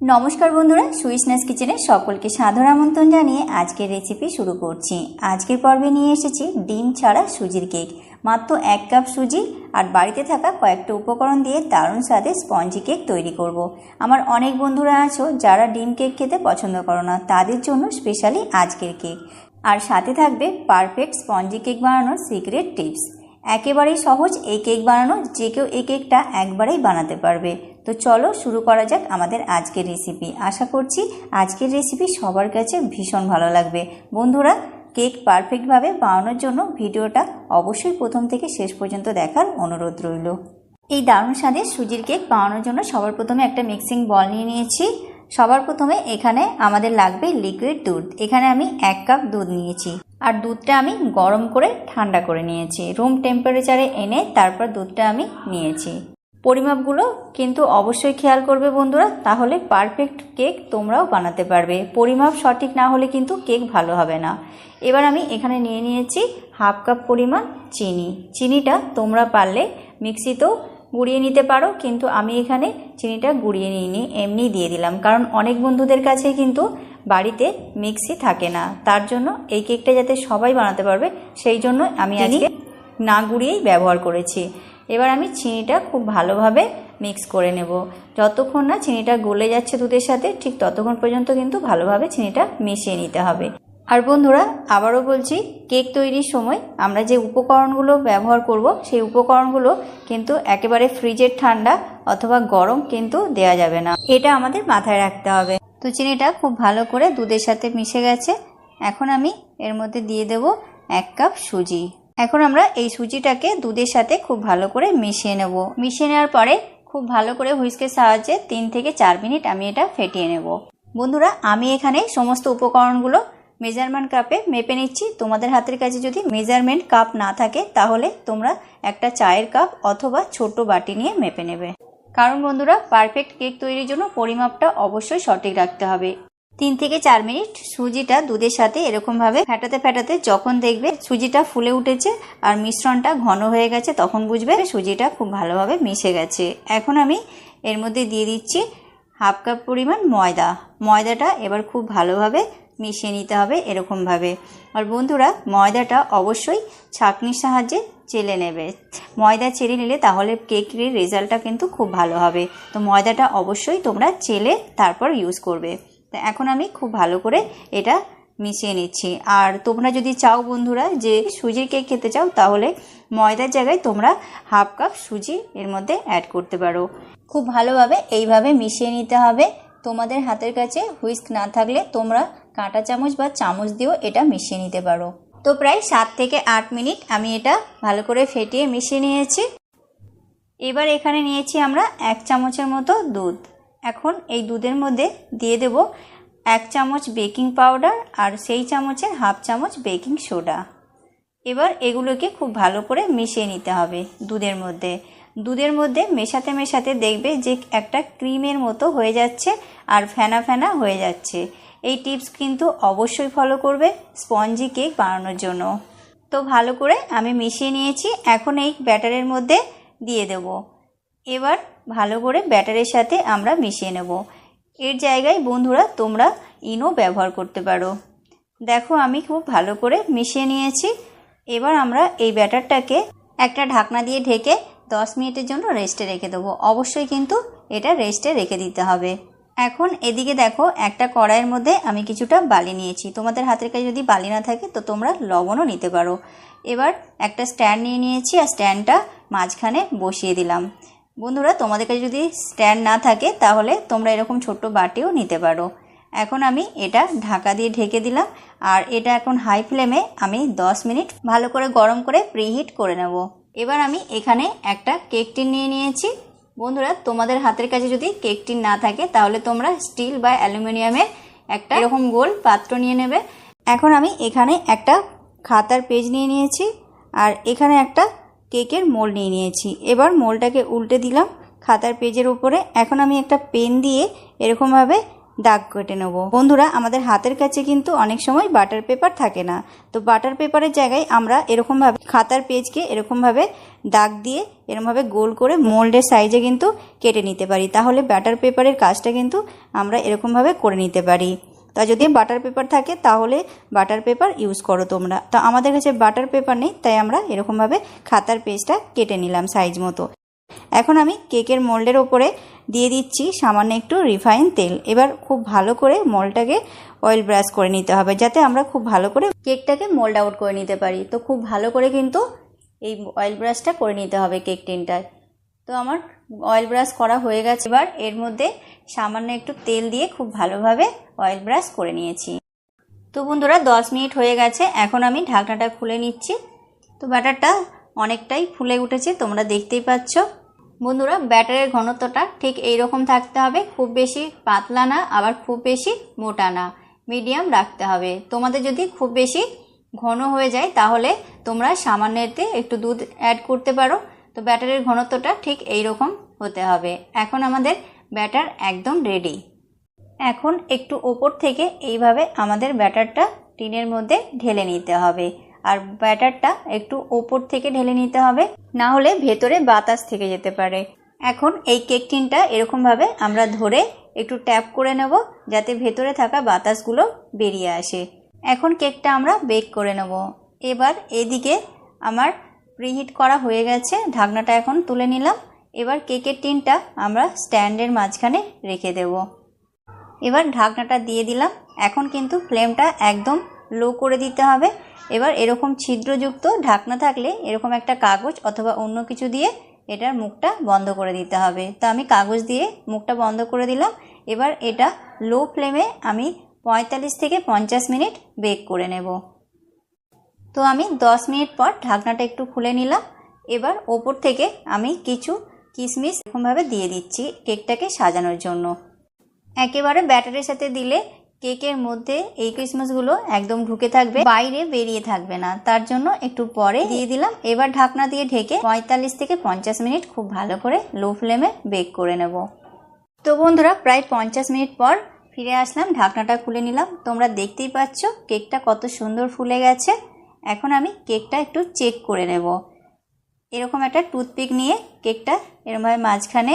নমস্কার বন্ধুরা, সুইসনেস কিচেনে সকলকে সাদর আমন্ত্রণ জানিয়ে আজকের রেসিপি শুরু করছি। আজকের পর্বে নিয়ে এসেছি ডিম ছাড়া সুজির কেক মাত্র এক কাপ সুজি আর বাড়িতে থাকা কয়েকটা উপকরণ দিয়ে দারুণ স্বাদে স্পঞ্জি কেক তৈরি করব। আমার অনেক বন্ধুরা আছো যারা ডিম কেক খেতে পছন্দ করো না, তাদের জন্য স্পেশালি আজকের কেক আর সাথে থাকবে পারফেক্ট স্পঞ্জি কেক বানানোর সিক্রেট টিপস একেবারেই সহজ, এই কেক বানানো, যে কেউ এই কেকটা একবারেই বানাতে পারবে। তো চলো শুরু করা যাক আমাদের আজকের রেসিপি আশা করছি আজকের রেসিপি সবার কাছে ভীষণ ভালো লাগবে। বন্ধুরা, কেক পারফেক্টভাবে বানানোর জন্য ভিডিওটা অবশ্যই প্রথম থেকে শেষ পর্যন্ত দেখার অনুরোধ রইল। এই দারুণ স্বাদের সুজির কেক বানানোর জন্য সবার প্রথমে একটা মিক্সিং বল নিয়ে নিয়েছি। সবার প্রথমে এখানে আমাদের লাগবে লিকুইড দুধ। এখানে আমি এক কাপ দুধ নিয়েছি। আর দুধটা আমি গরম করে ঠান্ডা করে নিয়েছি। রুম টেম্পারেচারে এনে তারপর দুধটা আমি নিয়েছি। পরিমাপগুলো কিন্তু অবশ্যই খেয়াল করবে বন্ধুরা, তাহলে পারফেক্ট কেক তোমরাও বানাতে পারবে। পরিমাপ সঠিক না হলে কিন্তু কেক ভালো হবে না। এবার আমি এখানে নিয়ে নিয়েছি হাফ কাপ পরিমাণ চিনি। চিনিটা তোমরা পারলে মিক্সিতেও গুঁড়িয়ে নিতে পারো, কিন্তু আমি এখানে চিনিটা গুঁড়িয়ে নিইনি, এমনি দিয়ে দিলাম। কারণ অনেক বন্ধুদের কাছে কিন্তু বাড়িতে মিক্সি থাকে না। তার জন্য এই কেকটা যাতে সবাই বানাতে পারবে সেই জন্য আমি আজকে না গুঁড়িয়েই ব্যবহার করেছি। এবার আমি চিনিটা খুব ভালোভাবে মিক্স করে নেব। যতক্ষণ না চিনিটা গলে যাচ্ছে দুধের সাথে ঠিক ততক্ষণ পর্যন্ত কিন্তু ভালোভাবে চিনিটা মিশিয়ে নিতে হবে। আর বন্ধুরা আবারও বলছি কেক তৈরির সময় আমরা যে উপকরণগুলো ব্যবহার করব সেই উপকরণগুলো কিন্তু একেবারে ফ্রিজের ঠান্ডা অথবা গরম কিন্তু দেয়া যাবে না। এটা আমাদের মাথায় রাখতে হবে। তো চিনিটা খুব ভালো করে দুধের সাথে মিশে গেছে। এখন আমি এর মধ্যে দিয়ে দেব এক কাপ সুজি। এখন আমরা এই সুজিটাকে দুধের সাথে খুব ভালো করে মিশিয়ে নেব। মিশিয়ে নেওয়ার পরে খুব ভালো করে হুইস্কের সাহায্যে তিন থেকে চার মিনিট আমি এটা ফেটিয়ে নেব। বন্ধুরা, আমি এখানে সমস্ত উপকরণগুলো মেজারমেন্ট কাপে মেপে নিচ্ছি। তোমাদের হাতের কাছে যদি মেজারমেন্ট কাপ না থাকে, তাহলে তোমরা একটা চায়ের কাপ অথবা ছোট বাটি নিয়ে মেপে নেবে। কারণ বন্ধুরা পারফেক্ট কেক তৈরির জন্য পরিমাপটা অবশ্যই সঠিক রাখতে হবে। তিন থেকে চার মিনিট সুজিটা দুধের সাথে এরকমভাবে ফেটাতে ফেটাতে যখন দেখবে সুজিটা ফুলে উঠেছে আর মিশ্রণটা ঘন হয়ে গেছে, তখন বুঝবে সুজিটা খুব ভালোভাবে মিশে গেছে। এখন আমি এর মধ্যে দিয়ে দিচ্ছি হাফ কাপ পরিমাণ ময়দা। ময়দাটা এবার খুব ভালোভাবে মিশিয়ে নিতে হবে এরকমভাবে। আর বন্ধুরা, ময়দাটা অবশ্যই ছাঁকনির সাহায্যে চেলে নেবে। ময়দা চেলে নিলে তাহলে কেকের রেজাল্টটা কিন্তু খুব ভালো হবে। তো ময়দাটা অবশ্যই তোমরা চেলে তারপর ইউজ করবে। তো এখন আমি খুব ভালো করে এটা মিশিয়ে নিচ্ছি। আর তোমরা যদি চাও বন্ধুরা যে সুজির কেক খেতে চাও, তাহলে ময়দার জায়গায় তোমরা হাফ কাপ সুজি এর মধ্যে অ্যাড করতে পারো। খুব ভালোভাবে এইভাবে মিশিয়ে নিতে হবে। তোমাদের হাতের কাছে হুইস্ক না থাকলে তোমরা কাঁটা চামচ বা চামচ দিয়েও এটা মিশিয়ে নিতে পারো। তো প্রায় সাত থেকে আট মিনিট আমি এটা ভালো করে ফেটিয়ে মিশিয়ে নিয়েছি। এবার এখানে নিয়েছি আমরা এক চামচের মতো দুধ। এখন এই দুধের মধ্যে দিয়ে দেব এক চামচ বেকিং পাউডার আর সেই চামচের হাফ চামচ বেকিং সোডা। এবার এগুলোকে খুব ভালো করে মিশিয়ে নিতে হবে দুধের মধ্যে। দুধের মধ্যে মেশাতে মেশাতে দেখবে যে একটা ক্রিমের মতো হয়ে যাচ্ছে আর ফেনা ফেনা হয়ে যাচ্ছে। এই টিপস কিন্তু অবশ্যই ফলো করবে স্পঞ্জি কেক বানানোর জন্য। তো ভালো করে আমি মিশিয়ে নিয়েছি, এখন এই ব্যাটারের মধ্যে দিয়ে দেব। এবার ভালো করে ব্যাটারের সাথে আমরা মিশিয়ে নেব। এর জায়গায় বন্ধুরা তোমরা ইনো ব্যবহার করতে পারো। দেখো আমি খুব ভালো করে মিশিয়ে নিয়েছি। এবার আমরা এই ব্যাটারটাকে একটা ঢাকনা দিয়ে ঢেকে দশ মিনিটের জন্য রেস্টে রেখে দেবো। অবশ্যই কিন্তু এটা রেস্টে রেখে দিতে হবে। এখন এদিকে দেখো, একটা কড়াইয়ের মধ্যে আমি কিছুটা বালি নিয়েছি। তোমাদের হাতের কাছে যদি বালি না থাকে, তো তোমরা লবণও নিতে পারো। এবার একটা স্ট্যান্ড নিয়ে নিয়েছি আর স্ট্যান্ডটা মাঝখানে বসিয়ে দিলাম। বন্ধুরা, তোমাদের কাছে যদি স্ট্যান্ড না থাকে, তাহলে তোমরা এরকম ছোট্ট বাটিও নিতে পারো। এখন আমি এটা ঢাকা দিয়ে ঢেকে দিলাম আর এটা এখন হাই ফ্লেমে আমি 10 মিনিট ভালো করে গরম করে প্রিহিট করে নেব। এবার আমি এখানে একটা কেক টিন নিয়ে নিয়েছি। বন্ধুরা, তোমাদের হাতের কাছে যদি কেকটি না থাকে, তাহলে তোমরা স্টিল বা অ্যালুমিনিয়ামের একটা এরকম গোল পাত্র নিয়ে নেবে। এখন আমি এখানে একটা খাতার পেজ নিয়ে নিয়েছি, আর এখানে একটা কেকের মোল নিয়ে নিয়েছি। এবার মোলটাকে উল্টে দিলাম খাতার পেজের উপরে। এখন আমি একটা পেন দিয়ে এরকমভাবে দাগ কেটে নেব। বন্ধুরা, আমাদের হাতের কাছে কিন্তু অনেক সময় বাটার পেপার থাকে না। তো বাটার পেপারের জায়গায় আমরা এরকমভাবে খাতার পেজকে এরকমভাবে দাগ দিয়ে এরকমভাবে গোল করে মোল্ডের সাইজে কিন্তু কেটে নিতে পারি। তাহলে বাটার পেপারের কাজটা কিন্তু আমরা এরকমভাবে করে নিতে পারি। তা যদি বাটার পেপার থাকে, তাহলে বাটার পেপার ইউজ করো তোমরা। তো আমাদের কাছে বাটার পেপার নেই, তাই আমরা এরকমভাবে খাতার পেজটা কেটে নিলাম সাইজ মতো। এখন আমি কেকের মোল্ডের ওপরে দিয়ে দিচ্ছি সামান্য একটু রিফাইন তেল। এবার খুব ভালো করে মোল্ডটাকে অয়েল ব্রাশ করে নিতে হবে, যাতে আমরা খুব ভালো করে কেকটাকে মোল্ড আউট করে নিতে পারি। তো খুব ভালো করে কিন্তু এই অয়েল ব্রাশটা করে নিতে হবে কেক টিনটায় তো আমার অয়েল ব্রাশ করা হয়ে গেছে। এবার এর মধ্যে সামান্য একটু তেল দিয়ে খুব ভালোভাবে অয়েল ব্রাশ করে নিয়েছি। তো বন্ধুরা, দশ মিনিট হয়ে গেছে। এখন আমি ঢাকনাটা খুলে নিচ্ছি। তো ব্যাটারটা অনেকটাই ফুলে উঠেছে, তোমরা দেখতেই পাচ্ছ। বন্ধুরা, ব্যাটারের ঘনত্বটা ঠিক এই রকম থাকতে হবে। খুব বেশি পাতলা না, আবার খুব বেশি মোটা না। মিডিয়াম রাখতে হবে। তোমাদের যদি খুব বেশি ঘন হয়ে যায়, তাহলে তোমরা সামান্য এতে একটু দুধ অ্যাড করতে পারো। তো ব্যাটারের ঘনত্বটা ঠিক এই রকম হতে হবে। এখন আমাদের ব্যাটার একদম রেডি এখন একটু ওপর থেকে এইভাবে আমাদের ব্যাটারটা টিনের মধ্যে ঢেলে নিতে হবে। আর ব্যাটারটা একটু ওপর থেকে ঢেলে নিতে হবে। না হলে ভেতরে বাতাস থেকে যেতে পারে। এখন এই কেক টিনটা এরকমভাবে আমরা ধরে একটু ট্যাপ করে নেব, যাতে ভেতরে থাকা বাতাসগুলো বেরিয়ে আসে। এখন কেকটা আমরা বেক করে নেব। এবার এদিকে আমার প্রিহিট করা হয়ে গেছে, ঢাকনাটা এখন তুলে নিলাম। এবার কেকের টিনটা আমরা স্ট্যান্ডের মাঝখানে রেখে দেব। এবার ঢাকনাটা দিয়ে দিলাম। এখন কিন্তু ফ্লেমটা একদম লো করে দিতে হবে। এবার এরকম ছিদ্রযুক্ত ঢাকনা থাকলে এরকম একটা কাগজ অথবা অন্য কিছু দিয়ে এটার মুখটা বন্ধ করে দিতে হবে। তো আমি কাগজ দিয়ে মুখটা বন্ধ করে দিলাম। এবার এটা লো ফ্লেমে আমি পঁয়তাল্লিশ থেকে পঞ্চাশ মিনিট বেক করে নেব। তো আমি দশ মিনিট পর ঢাকনাটা একটু খুলে নিলাম। এবার ওপর থেকে আমি কিছু কিশমিশ এরকমভাবে দিয়ে দিচ্ছি কেকটাকে সাজানোর জন্য। একেবারে ব্যাটারের সাথে দিলে কেকের মধ্যে এই কিশমিশগুলো একদম ঢুকে থাকবে, বাইরে বেরিয়ে থাকবে না। তার জন্য একটু পরে দিয়ে দিলাম। এবার ঢাকনা দিয়ে ঢেকে পঁয়তাল্লিশ থেকে পঞ্চাশ মিনিট খুব ভালো করে লো ফ্লেমে বেক করে নেব। তো বন্ধুরা, প্রায় পঞ্চাশ মিনিট পর ফিরে আসলাম, ঢাকনাটা খুলে নিলাম। তোমরা দেখতেই পাচ্ছ কেকটা কত সুন্দর ফুলে গেছে। এখন আমি কেকটা একটু চেক করে নেব। এরকম একটা টুথপিক নিয়ে কেকটা এরমভাবে মাঝখানে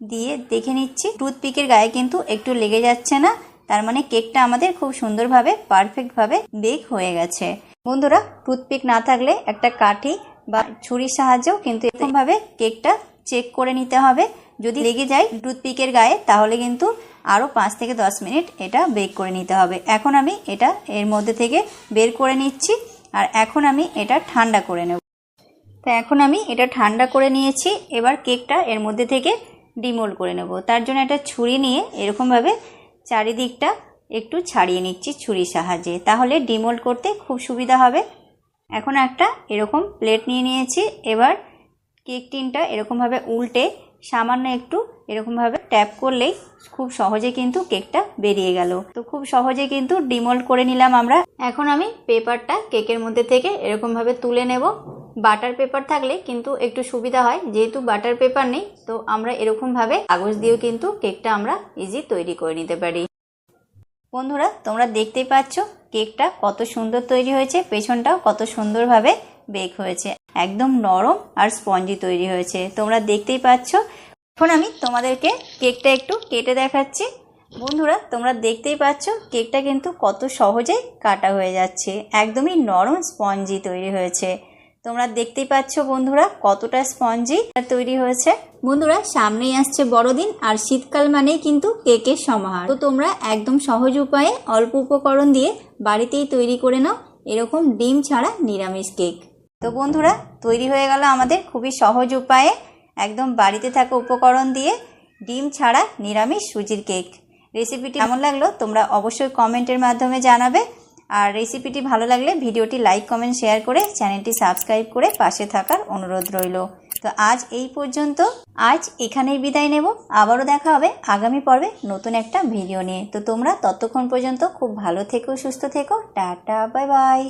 দিয়ে দেখে নিচ্ছি। টুথপিকের গায়ে কিন্তু একটু লেগে যাচ্ছে না। তার মানে কেকটা আমাদের খুব সুন্দরভাবে পারফেক্টভাবে বেক হয়ে গেছে। বন্ধুরা টুথপিক না থাকলে একটা কাঠি বা ছুরির সাহায্যেও কিন্তু এরকমভাবে কেকটা চেক করে নিতে হবে। যদি লেগে যায় টুথপিকের গায়ে, তাহলে কিন্তু আরও পাঁচ থেকে দশ মিনিট এটা বেক করে নিতে হবে। এখন আমি এটা এর মধ্যে থেকে বের করে নিচ্ছি আর এখন আমি এটা ঠান্ডা করে নেব। তো এখন আমি এটা ঠান্ডা করে নিয়েছি, এবার কেকটা এর মধ্যে থেকে ডিমোল করে নেব। তার জন্য একটা ছুরি নিয়ে এরকমভাবে চারিদিকটা একটু ছাড়িয়ে নিচ্ছি ছুরির সাহায্যে। তাহলে ডিমোল্ড করতে খুব সুবিধা হবে। এখন একটা এরকম প্লেট নিয়ে নিয়েছি। এবার কেক টিনটা এরকমভাবে উল্টে সামান্য একটু এরকমভাবে ট্যাপ করলেই খুব সহজে কিন্তু কেকটা বেরিয়ে গেল। তো খুব সহজে কিন্তু ডিমোল্ড করে নিলাম আমরা। এখন আমি পেপারটা কেকের মধ্যে থেকে এরকমভাবে তুলে নেব। বাটার পেপার থাকলে কিন্তু একটু সুবিধা হয়। যেহেতু বাটার পেপার নেই, তো আমরা এরকমভাবে কাগজ দিয়েও কিন্তু কেকটা আমরা ইজি তৈরি করে নিতে পারি। বন্ধুরা, তোমরা দেখতেই পাচ্ছ কেকটা কত সুন্দর তৈরি হয়েছে, পেছনটাও কত সুন্দরভাবে বেক হয়েছে। একদম নরম আর স্পঞ্জি তৈরি হয়েছে। তোমরা দেখতেই পাচ্ছ। এখন আমি তোমাদেরকে কেকটা একটু কেটে দেখাচ্ছি। বন্ধুরা, তোমরা দেখতেই পাচ্ছ কেকটা কিন্তু কত সহজে কাটা হয়ে যাচ্ছে। একদমই নরম স্পঞ্জি তৈরি হয়েছে। তোমরা দেখতেই পাচ্ছ বন্ধুরা কতটা স্পঞ্জি তৈরি হয়েছে। বন্ধুরা, সামনেই আসছে বড়দিন আর শীতকাল মানেই কিন্তু কেকের সমাহার। তো তোমরা একদম সহজ উপায়ে অল্প উপকরণ দিয়ে বাড়িতেই তৈরি করে নাও এরকম ডিম ছাড়া নিরামিষ কেক। তো বন্ধুরা, তৈরি হয়ে গেল আমাদের খুবই সহজ উপায়ে একদম বাড়িতে থাকা উপকরণ দিয়ে ডিম ছাড়া নিরামিষ সুজির কেক। রেসিপিটি কেমন লাগল তোমরা অবশ্যই কমেন্টের মাধ্যমে জানাবে। আর রেসিপিটি ভালো লাগলে ভিডিওটি লাইক কমেন্ট শেয়ার করে চ্যানেলটি সাবস্ক্রাইব করে পাশে থাকার অনুরোধ রইল। তো আজ এই পর্যন্ত। আজ এখানেই বিদায় নেব। আবারও দেখা হবে আগামী পর্বে নতুন একটা ভিডিও নিয়ে। তো তোমরা ততক্ষণ পর্যন্ত খুব ভালো থেকো, সুস্থ থেকো। Tata bye bye